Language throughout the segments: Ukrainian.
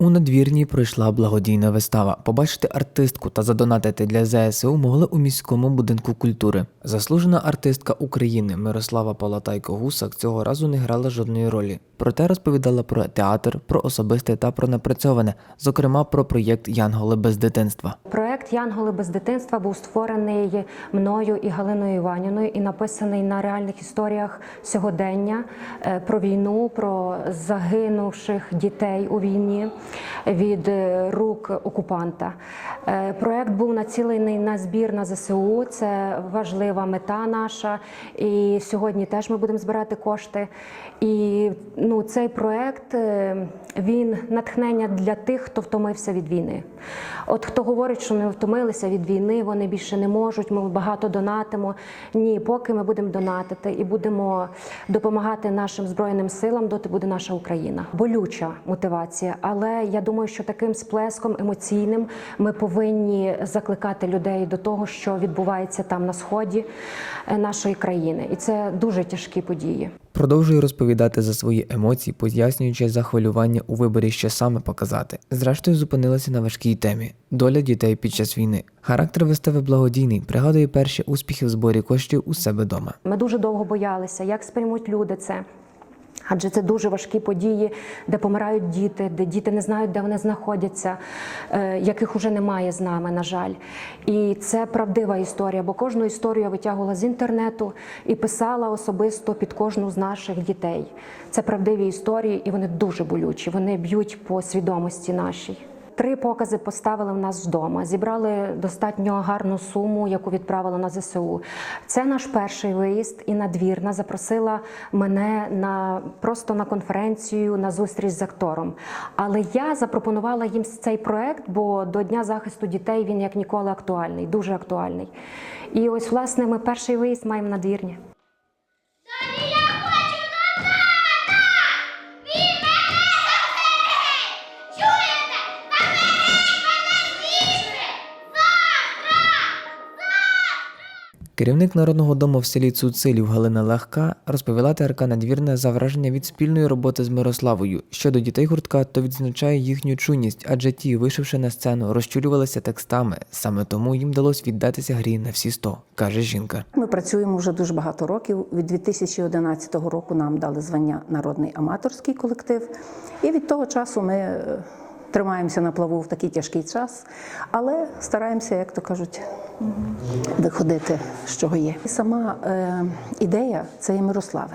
У надвірній пройшла благодійна вистава. Побачити артистку та задонатити для ЗСУ могли у міському будинку культури. Заслужена артистка України Мирослава Палатайко Гусак цього разу не грала жодної ролі. Проте розповідала про театр, про особисте та про напрацьоване, зокрема про проєкт Янголи без дитинства. Проект Янголи без дитинства був створений мною і Галиною Іванівною і написаний на реальних історіях сьогодення е, про війну, про загинувших дітей у війні від е, рук окупанта. Е, Проект був націлений на збір на ЗСУ. Це важлива мета наша. І сьогодні теж ми будемо збирати кошти. І ну, цей проект е, він натхнення для тих, хто втомився від війни. От хто говорить, що не втомилися від війни, вони більше не можуть. Ми багато донатимо. Ні, поки ми будемо донатити і будемо допомагати нашим збройним силам, доти буде наша Україна. Болюча мотивація, але я думаю, що таким сплеском емоційним ми повинні закликати людей до того, що відбувається там на сході е, нашої країни, і це дуже тяжкі події. Продовжує розповідати за свої емоції, пояснюючи захвилювання у виборі, що саме показати. Зрештою, зупинилася на важкій темі доля дітей під час війни. Характер вистави благодійний, пригадує перші успіхи в зборі коштів у себе вдома. Ми дуже довго боялися, як сприймуть люди це. Адже це дуже важкі події, де помирають діти, де діти не знають, де вони знаходяться, е, яких уже немає з нами, на жаль. І це правдива історія, бо кожну історію я витягувала з інтернету і писала особисто під кожну з наших дітей. Це правдиві історії, і вони дуже болючі. Вони б'ють по свідомості нашій. Три покази поставили в нас вдома. Зібрали достатньо гарну суму, яку відправили на ЗСУ. Це наш перший виїзд, і надвірна запросила мене на просто на конференцію на зустріч з актором. Але я запропонувала їм цей проект, бо до Дня захисту дітей він як ніколи актуальний, дуже актуальний. І ось, власне, ми перший виїзд маємо на двірні. Керівник народного дому в селі Цуцилів Галина Легка розповіла ТРК Надвірна за враження від спільної роботи з Мирославою. Щодо дітей гуртка, то відзначає їхню чуйність, адже ті, вийшовши на сцену, розчулювалися текстами. Саме тому їм вдалося віддатися грі на всі сто, каже жінка. Ми працюємо вже дуже багато років. Від 2011 року нам дали звання народний аматорський колектив, і від того часу ми е, тримаємося на плаву в такий тяжкий час, але стараємося, як то кажуть, виходити з чого є. І сама е, ідея це є Мирослави.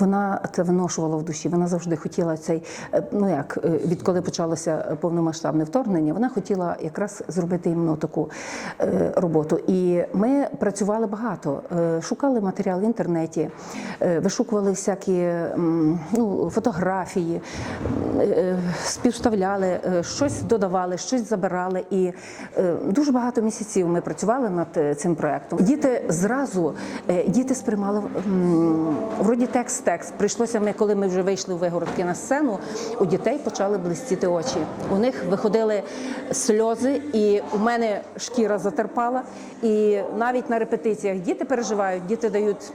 Вона це виношувала в душі. Вона завжди хотіла цей, е, ну як е, відколи почалося повномасштабне вторгнення, вона хотіла якраз зробити іменно таку е, роботу. І ми працювали багато, шукали матеріал в інтернеті, вишукували всякі ну, фотографії, співставляли, щось додавали, щось забирали. І дуже багато місяців ми працювали над цим проектом. Діти зразу діти сприймали вроді текст текст. Прийшлося ми, коли ми вже вийшли в вигородки на сцену, у дітей почали блистіти очі. У них виходили сльози, і у мене шкіра затерпала. І навіть на репетиціях діти переживають, діти дають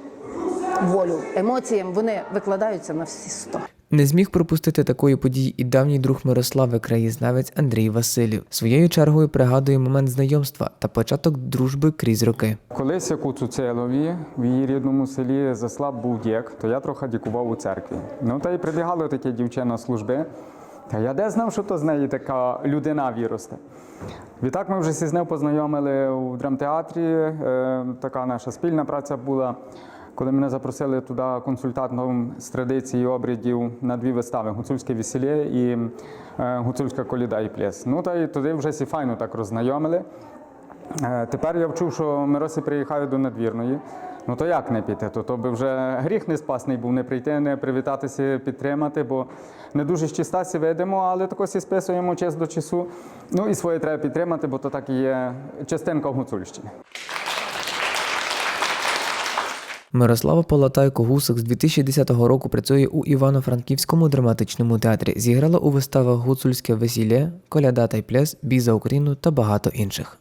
волю емоціям. Вони викладаються на всі сто. Не зміг пропустити такої події і давній друг Мирослави, краєзнавець Андрій Василів. Своєю чергою пригадує момент знайомства та початок дружби крізь роки. Колись як у Цуцелові, в її рідному селі заслаб був дєк, то я трохи дікував у церкві. Ну та й прибігало таке дівчина служби. Та я де знав, що то з неї така людина віросте. Відтак ми вже зі з нею познайомили у драмтеатрі. Е, така наша спільна праця була. Коли мене запросили туди консультантом з традиції і обрядів на дві вистави Гуцульське весілля і е, Гуцульська коліда і пляс. Ну та й туди вже всі файно так роззнайомили. Е, Тепер я вчув, що Миросі приїхає до надвірної. Ну то як не піти? То, то би вже гріх не спасний був не прийти, не привітатися, підтримати, бо не дуже з чистасі видимо, але тако сі списуємо час до часу. Ну і своє треба підтримати, бо то так і є частинка Гуцульщини. Мирослава Полатайко Гусик з 2010 року працює у Івано-Франківському драматичному театрі. Зіграла у виставах Гуцульське весілля, Коляда та й пляс, Бій за Україну та багато інших.